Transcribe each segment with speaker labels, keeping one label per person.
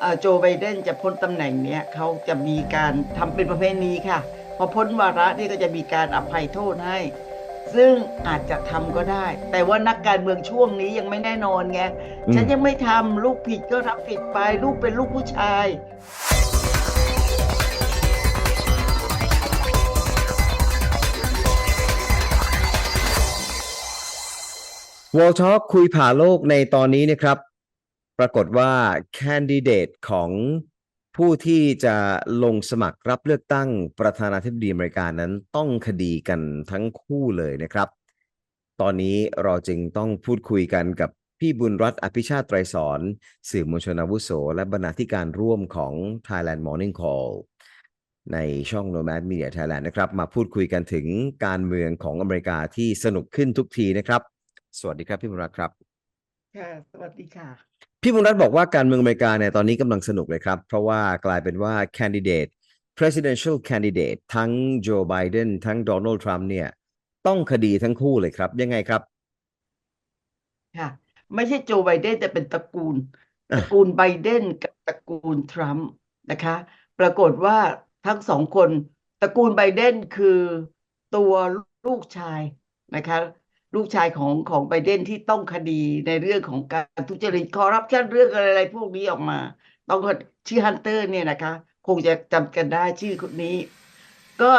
Speaker 1: เอ่อโจไบเดนจะพ้นตำแหน่งเนี้ยเขาจะมีการทำเป็นประเพณีค่ะ พอพ้นวาระนี่ก็จะมีการอภัยโทษให้ ซึ่งอาจจะทำก็ได้ แต่ว่านักการเมืองช่วงนี้ยังไม่แน่นอนไง
Speaker 2: อืม
Speaker 1: ฉันยังไม่ทำลูกผิดก็รับผิดไป ลูกเป็นลูกผู้ชาย
Speaker 2: วอลท a l k คุยผ่าโลกในตอนนี้นะครับ ปรากฏว่าแคนดิเดตของผู้ที่จะลงสมัครรับเลือกตั้งประธานาธิบดีอเมริกานั้นต้องคดีกันทั้งคู่เลยนะครับ ตอนนี้เราจึงต้องพูดคุยกันกับพี่บุญรัตน์อภิชาติไตรสอนสื่อมวลชนอาวุโส และบรรณาธิการร่วมของ Thailand Morning Call ในช่อง Nomad Media Thailand นะครับ มาพูดคุยกันถึงการเมืองของอเมริกาที่สนุกขึ้นทุกทีนะครับ สวัสดีครับพี่บุญรัตน์ครับ
Speaker 1: ค่ะ สวัสดีค่ะ
Speaker 2: พี่บุญรัตน์บอกว่าการเมืองอเมริกาเนี่ยตอนนี้กำลังสนุกเลยครับ เพราะว่ากลายเป็นว่า candidate presidential candidate ทั้งโจไบเดนทั้งโดนัลด์ทรัมป์เนี่ย ต้องคดีทั้งคู่เลยครับ ยังไงครับ
Speaker 1: ค่ะ ไม่ใช่โจไบเดนแต่เป็นตระกูลต
Speaker 2: อะ
Speaker 1: ระกูลไบเดนกับตระกูลทรัมป์นะคะ ปรากฏว่าทั้งสองคน ตระกูลไบเดนคือตัวลูกชายนะคะ ลูกชายของของไบเดนที่ต้องคดีในเรื่องของการทุจริตคอร์รัปชันเรื่องอะไรๆพวกนี้ออกมา ต้องชื่อฮันเตอร์เนี่ยนะคะ คงจะจำกันได้ชื่อคนนี้ ก็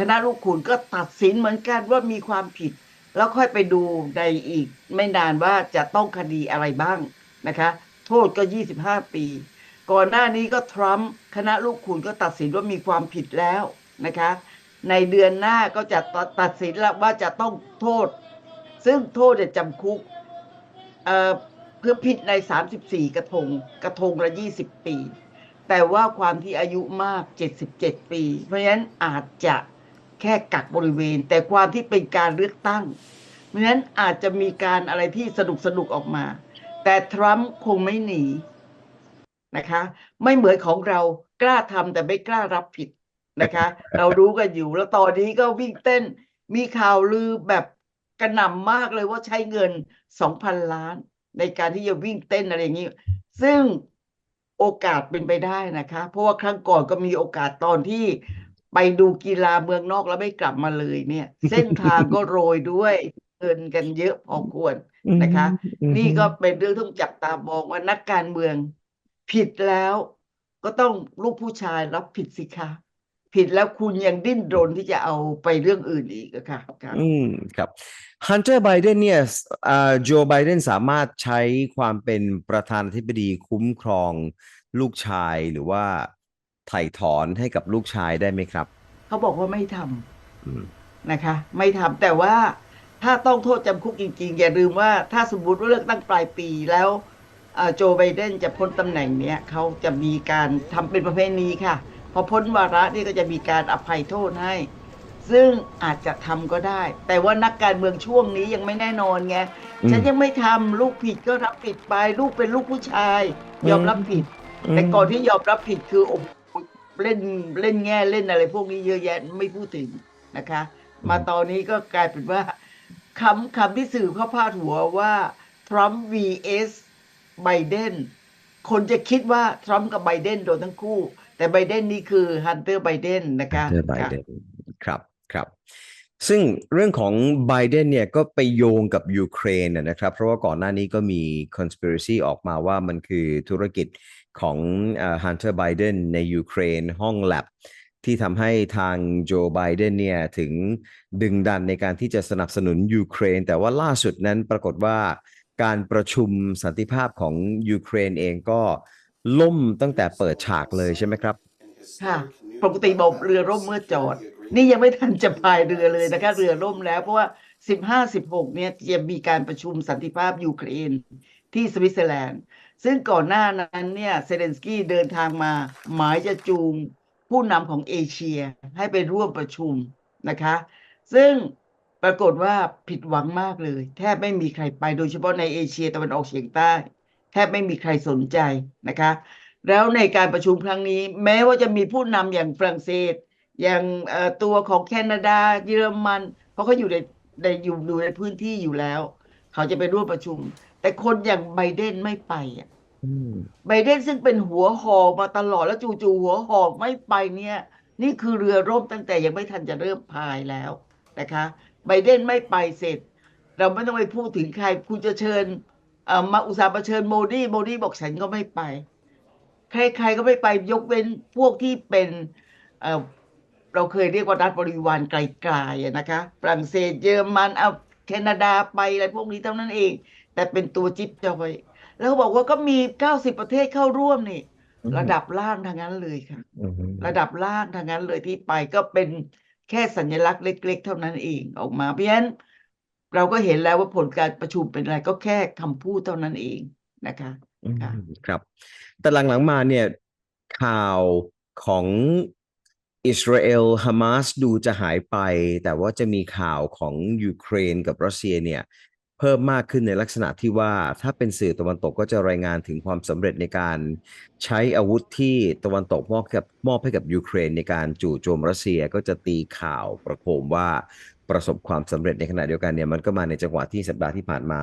Speaker 1: คณะลูกขุนก็ตัดสินเหมือนกันว่ามีความผิด แล้วค่อยไปดูในอีกไม่นานว่าจะต้องคดีอะไรบ้างนะคะ โทษก็ 25 ปี ก่อนหน้านี้ก็ทรัมป์คณะลูกขุนก็ตัดสินว่ามีความผิดแล้วนะคะ ในเดือนหน้าก็จะตัดสินแล้วว่าจะต้องโทษ ซึ่งโทษจะจำคุกเอ่อเพื่อผิดใน 34 กระทง กระทงละ 20 ปี แต่ว่าความที่อายุมาก 77 ปี เพราะฉะนั้นอาจจะแค่กักบริเวณ แต่ความที่เป็นการเลือกตั้ง เพราะฉะนั้นอาจจะมีการอะไรที่สนุกสนุกออกมา แต่ทรัมป์คงไม่หนีนะคะ ไม่เหมือนของเรากล้าทำแต่ไม่กล้ารับผิดนะคะ เรารู้กันอยู่แล้วตอนนี้ก็วิ่งเต้นมีข่าวลือแบบ กระหน่ำมากเลยว่าใช้เงิน2,000ล้าน ในการที่จะวิ่งเต้นอะไรอย่างนี้ ซึ่งโอกาสเป็นไปได้นะคะ เพราะว่าครั้งก่อนก็มีโอกาสตอนที่ไปดูกีฬาเมืองนอกแล้วไม่กลับมาเลยเนี่ย เส้นทางก็โรยด้วยเงินกันเยอะพอควรนะคะ นี่ก็เป็นเรื่องต้องจับตามองว่านักการเมือง ผิดแล้วก็ต้องลูกผู้ชายรับผิดสิคะ ผิดแล้วคุณยังดิ้นรนที่จะเอาไปเรื่องอื่นอีกอะค่ะครับ
Speaker 2: อืมครับฮันเตอร์ไบเดนเนี่ยอ่าโจไบเดนสามารถใช้ความเป็นประธานาธิบดีคุ้มครองลูกชายหรือว่าไถ่ถอนให้กับลูกชายได้ไหมครับ
Speaker 1: เขาบอกว่าไม่ทำ
Speaker 2: อืม
Speaker 1: นะคะ ไม่ทำแต่ว่าถ้าต้องโทษจำคุกจริงๆ อย่าลืมว่าถ้าสมมติว่าเลือกตั้งปลายปีแล้วเอ่อโจไบเดนจะพ้นตำแหน่งเนี้ยเขาจะมีการทำเป็นประเพณีค่ะ พอพ้นวาระนี่ก็จะมีการอภัยโทษให้ ซึ่งอาจจะทำก็ได้ แต่ว่านักการเมืองช่วงนี้ยังไม่แน่นอนไง
Speaker 2: อืม
Speaker 1: ฉันยังไม่ทำลูกผิดก็รับผิดไป ลูกเป็นลูกผู้ชาย ยอมรับผิด แต่ก่อนที่ยอมรับผิดคือโอ้โหเล่นเล่นแง่เล่นอะไร พวกนี้เยอะแยะไม่พูดถึงนะคะ มาตอนนี้ก็กลายเป็นว่าคำคำที่สื่อเขาพาดหัวว่าทรัมป์ vs ไบเดนคนจะคิดว่าทรัมป์กับไบเดนโดนทั้งคู่ แต่ไบเดนนี่คือฮันเตอร์ไบเดนนะคะ
Speaker 2: เจอไบ
Speaker 1: ค่ะ
Speaker 2: เดนครับครับ ซึ่งเรื่องของไบเดนเนี่ยก็ไปโยงกับยูเครนนะนะครับ เพราะว่าก่อนหน้านี้ก็มี conspiracy ออกมาว่ามันคือธุรกิจของฮันเตอร์ไบเดนในยูเครนห้องแลบที่ทำให้ทางโจไบเดนเนี่ยถึงดึงดันในการที่จะสนับสนุนยูเครน แต่ว่าล่าสุดนั้นปรากฏว่าการประชุมสันติภาพของยูเครนเองก็ ล่มตั้งแต่เปิดฉากเลยใช่ไหมครับ
Speaker 1: ค่ะ ปกติบอกเรือร่มเมื่อจอด นี่ยังไม่ทันจะพายเรือเลยนะคะเรือล่มแล้วเพราะว่าสิบห้าสิบหกเนี่ยจะมีการประชุมสันติภาพยูเครนที่สวิตเซอร์แลนด์ ซึ่งก่อนหน้านั้นเนี่ยเซเลนสกี้เดินทางมา หมายจะจูงผู้นำของเอเชียให้ไปร่วมประชุมนะคะ ซึ่งปรากฏว่าผิดหวังมากเลย แทบไม่มีใครไปโดยเฉพาะในเอเชียตะวันออกเฉียงใต้ แทบไม่มีใครสนใจนะคะ แล้วในการประชุมครั้งนี้ แม้ว่าจะมีผู้นำอย่างฝรั่งเศส อย่างเอ่อตัวของแคนาดาเยอรมัน เพราะเขาอยู่ในในอยู่อยู่ในพื้นที่อยู่แล้ว เขาจะไปร่วมประชุม แต่คนอย่างไบเดนไม่ไปอะ
Speaker 2: อืม
Speaker 1: ไบเดนซึ่งเป็นหัวหอกมาตลอดแล้วจู่ๆหัวหอกไม่ไปเนี่ย นี่คือเรือร่มตั้งแต่ยังไม่ทันจะเริ่มพายแล้วนะคะไบเดนไม่ไปเสร็จ เราไม่ต้องไปพูดถึงใคร คุณจะเชิญเอ่อ มาอุตส่าห์มาเชิญโมดีโมดีบอกฉันก็ไม่ไป ใคร ๆก็ไม่ไปยกเว้นพวกที่เป็นเอ่อเราเคยเรียกว่ารัฐบริวารไกลๆอะนะคะฝรั่งเศสเยอรมันเอาแคนาดาไปอะไรพวกนี้เท่านั้นเอง แต่เป็นตัวจิ๊บจอยแล้วเขาบอกว่าก็มีเก้าสิบประเทศเข้าร่วมนี่
Speaker 2: อืม
Speaker 1: ระดับล่างทางนั้นเลยค่ะ
Speaker 2: อืม
Speaker 1: ระดับล่างทางนั้นเลยที่ไปก็เป็นแค่สัญลักษณ์เล็ก ๆ เท่านั้นเองออกมาเพราะฉะนั้น เราก็เห็นแล้วว่าผลการประชุมเป็นอะไรก็แค่คำพูดเท่านั้นเองนะคะ
Speaker 2: อืม
Speaker 1: ค่ะ
Speaker 2: ครับ แต่หลังๆมาเนี่ยข่าวของอิสราเอลฮามาสดูจะหายไป แต่ว่าจะมีข่าวของยูเครนกับรัสเซียเนี่ยเพิ่มมากขึ้นในลักษณะที่ว่าถ้าเป็นสื่อตะวันตกก็จะรายงานถึงความสำเร็จในการใช้อาวุธที่ตะวันตกมอบกับมอบให้กับยูเครนในการจู่โจมรัสเซียก็จะตีข่าวประโคมว่า ประสบความสำเร็จในขณะเดียวกันเนี่ยมันก็มาในจังหวะที่สัปดาห์ที่ผ่านมา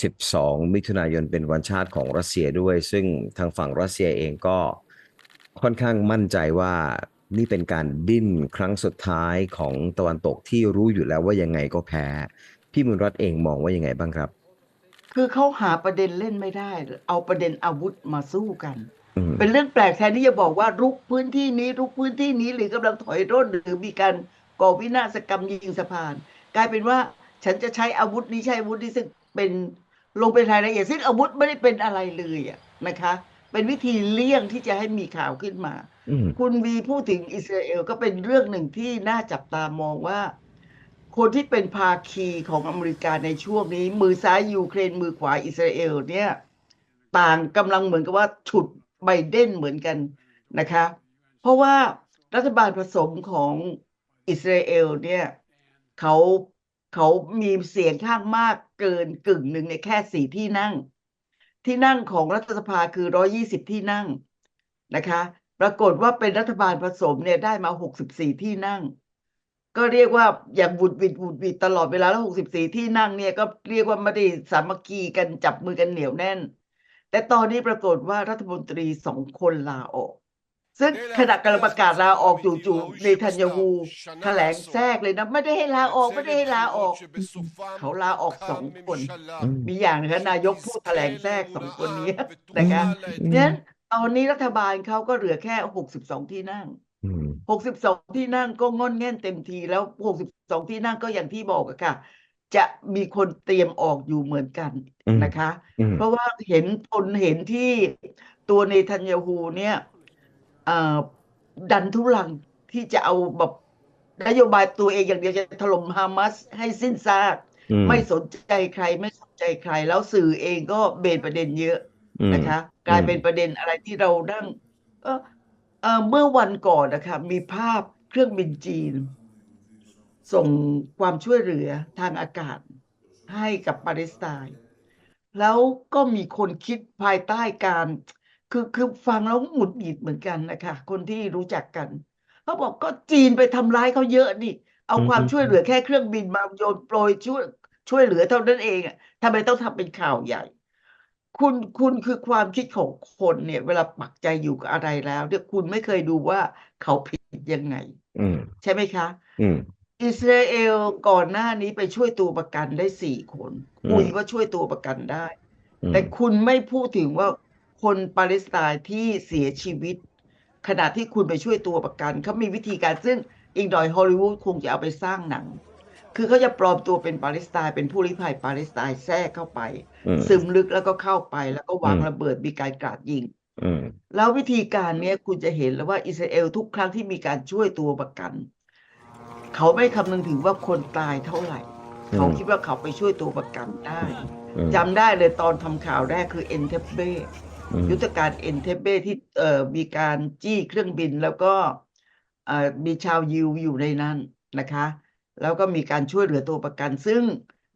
Speaker 2: 12 มิถุนายนเป็นวันชาติของรัสเซียด้วย ซึ่งทางฝั่งรัสเซียเองก็ค่อนข้างมั่นใจว่านี่เป็นการดิ้นครั้งสุดท้ายของตะวันตกที่รู้อยู่แล้วว่ายังไงก็แพ้ พี่มุนรัตน์เองมองว่ายังไงบ้างครับ
Speaker 1: คือเขาหาประเด็นเล่นไม่ได้ เอาประเด็นอาวุธมาสู้กัน
Speaker 2: อืม
Speaker 1: เป็นเรื่องแปลกแทนที่จะบอกว่ารุกพื้นที่นี้รุกพื้นที่นี้หรือกำลังถอยร่นหรือมีการ ก่อวินาศกรรมยิงสะพาน กลายเป็นว่าฉันจะใช้อาวุธนี้ใช้อาวุธนี้ซึ่งเป็นลงไปรายละเอียดซึ่งอาวุธไม่ได้เป็นอะไรเลยอะนะคะ เป็นวิธีเลี่ยงที่จะให้มีข่าวขึ้นมา
Speaker 2: อืม
Speaker 1: คุณวีพูดถึงอิสราเอลก็เป็นเรื่องหนึ่งที่น่าจับตามองว่า คนที่เป็นภาคีของอเมริกาในช่วงนี้ มือซ้ายยูเครนมือขวาอิสราเอลเนี่ย ต่างกำลังเหมือนกับว่าฉุดไบเดนเหมือนกันนะคะ เพราะว่ารัฐบาลผสมของ อิสราเอลเนี่ยเขาเขามีเสียงข้างมากเกินกึ่งหนึ่งในแค่สี่ที่นั่ง ที่นั่งของรัฐสภาคือร้อยี่สิบที่นั่งนะคะ ปรากฏว่าเป็นรัฐบาลผสมเนี่ยได้มาหกสิบสี่ที่นั่ง ก็เรียกว่าอย่างบุดวิดบุดวิดตลอดเวลาแล้วหกสิบสี่ที่นั่งเนี่ยก็เรียกว่าไม่ได้สามัคคีกันจับมือกันเหนียวแน่น แต่ตอนนี้ปรากฏว่ารัฐมนตรีสองคนลาออก ซึ่งขณะกำลังประกาศลาออกจู่ๆเนทันยาฮูแถลงแทรกเลยนะ ไม่ได้ให้ลาออกไม่ได้ให้ลาออก เขาลาออกสองคน
Speaker 2: อืม
Speaker 1: มีอย่างนะคะนายกพูดแถลงแทรกสองคนนี้นะคะเพราะฉะนั้นตอนนี้รัฐบาลเขาก็เหลือแค่หกสิบสองที่นั่ง
Speaker 2: อืม
Speaker 1: หกสิบสองที่นั่งก็งอนแง่นเต็มทีแล้วหกสิบสองที่นั่งก็อย่างที่บอกอะค่ะ จะมีคนเตรียมออกอยู่เหมือนกัน
Speaker 2: อืม
Speaker 1: นะคะ
Speaker 2: อืม
Speaker 1: เพราะว่าเห็นทนเห็นที่ตัวเนทันยาฮูเนี่ยเอ่อ ดันทุรังที่จะเอาแบบนโยบายตัวเองอย่างเดียวจะถล่มฮามาสให้สิ้นซาก
Speaker 2: อืม
Speaker 1: ไม่สนใจใครไม่สนใจใคร แล้วสื่อเองก็เบนประเด็นเยอะ
Speaker 2: อืม
Speaker 1: นะคะ กลาย
Speaker 2: อืม
Speaker 1: เป็นประเด็นอะไรที่เรานั่งเออเออเมื่อวันก่อนนะคะ มีภาพเครื่องบินจีน ส่งความช่วยเหลือทางอากาศให้กับปาเลสไตน์แล้วก็มีคนคิดภายใต้การ คือคือฟังแล้วหงุดหงิดเหมือนกันนะคะคนที่รู้จักกันเขาบอกก็จีนไปทำร้ายเขาเยอะนี่ เอาความช่วยเหลือแค่เครื่องบินมาโยนโปรยช่วยช่วยเหลือเท่านั้นเองอะทำไมต้องทำเป็นข่าวใหญ่ คุณคุณคือความคิดของคนเนี่ย เวลาปักใจอยู่กับอะไรแล้วเนี่ยคุณไม่เคยดูว่าเขาผิดยังไง
Speaker 2: อืม
Speaker 1: ใช่ไหมคะ
Speaker 2: อืม
Speaker 1: อิสราเอลก่อนหน้านี้ไปช่วยตัวประกันได้สี่คน
Speaker 2: อืม
Speaker 1: คุยว่าช่วยตัวประกันได้
Speaker 2: อืม
Speaker 1: แต่คุณไม่พูดถึงว่า คนปาเลสไตน์ที่เสียชีวิต ขณะที่คุณไปช่วยตัวประกันเขามีวิธีการซึ่งอีกหน่อยฮอลลีวูดคงจะเอาไปสร้างหนัง คือเขาจะปลอมตัวเป็นปาเลสไตน์เป็นผู้ลี้ภัยปาเลสไตน์แทรกเข้าไป
Speaker 2: อืม
Speaker 1: ซึมลึกแล้วก็เข้าไปแล้วก็วาง
Speaker 2: อืม
Speaker 1: ระเบิดมีการกราดยิง
Speaker 2: อืม
Speaker 1: แล้ววิธีการเนี้ยคุณจะเห็นแล้วว่าอิสราเอลทุกครั้งที่มีการช่วยตัวประกัน เขาไม่คำนึงถึงว่าคนตายเท่าไหร่
Speaker 2: อืม
Speaker 1: เขาคิดว่าเขาไปช่วยตัวประกันได้
Speaker 2: อืม
Speaker 1: จำได้เลยตอนทำข่าวแรกคือเอ็นเทเบ
Speaker 2: อืม
Speaker 1: ยุทธการเอ็นเทเบที่เอ่อมีการจี้เครื่องบินแล้วก็เอ่อมีชาวยิวอยู่ในนั้นนะคะ แล้วก็มีการช่วยเหลือตัวประกัน ซึ่ง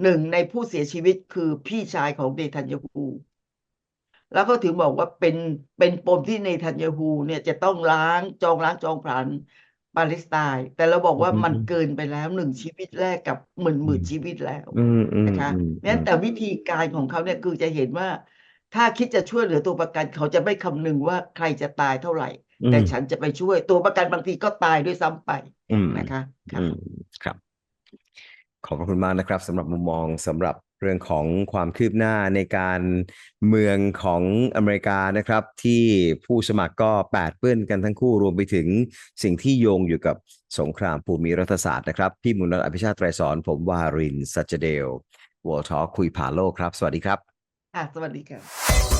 Speaker 1: หนึ่งในผู้เสียชีวิตคือพี่ชายของเนทันยาฮูแล้วก็ถึงบอกว่าเป็นเป็นปมที่เนทันยาฮูเนี่ยจะต้องล้างจองล้างจองผลาญปาเลสไตน์แต่เราบอกว่ามันเกินไปแล้วหนึ่งชีวิตแรกกับหมื่นหมื่นชีวิตแล้ว
Speaker 2: อืมอืม
Speaker 1: นะคะ
Speaker 2: อืม
Speaker 1: งั้นแต่วิธีการของเขาเนี่ยคือจะเห็นว่า ถ้าคิดจะช่วยเหลือตัวประกันเขาจะไม่คำนึงว่าใครจะตายเท่าไหร่
Speaker 2: อื
Speaker 1: แต่
Speaker 2: ม
Speaker 1: ฉันจะไปช่วยตัวประกันบางทีก็ตายด้วยซ้ำไป
Speaker 2: อืม
Speaker 1: นะคะค่ะ
Speaker 2: อืมครับ ขอบพระคุณมากนะครับสำหรับมุมมองสำหรับเรื่องของความคืบหน้าในการเมืองของอเมริกานะครับ ที่ผู้สมัครก็แปดเปื้อนกันทั้งคู่รวมไปถึงสิ่งที่โยงอยู่กับสงครามภูมิรัฐศาสตร์นะครับ พี่มุนท์อภิชาติไตรสอนผมวารินทร์สัจเดลวอลทอคุยผ่าโลกครับ สวัสดีครับ
Speaker 1: ค่ะ สวัสดีค่ะ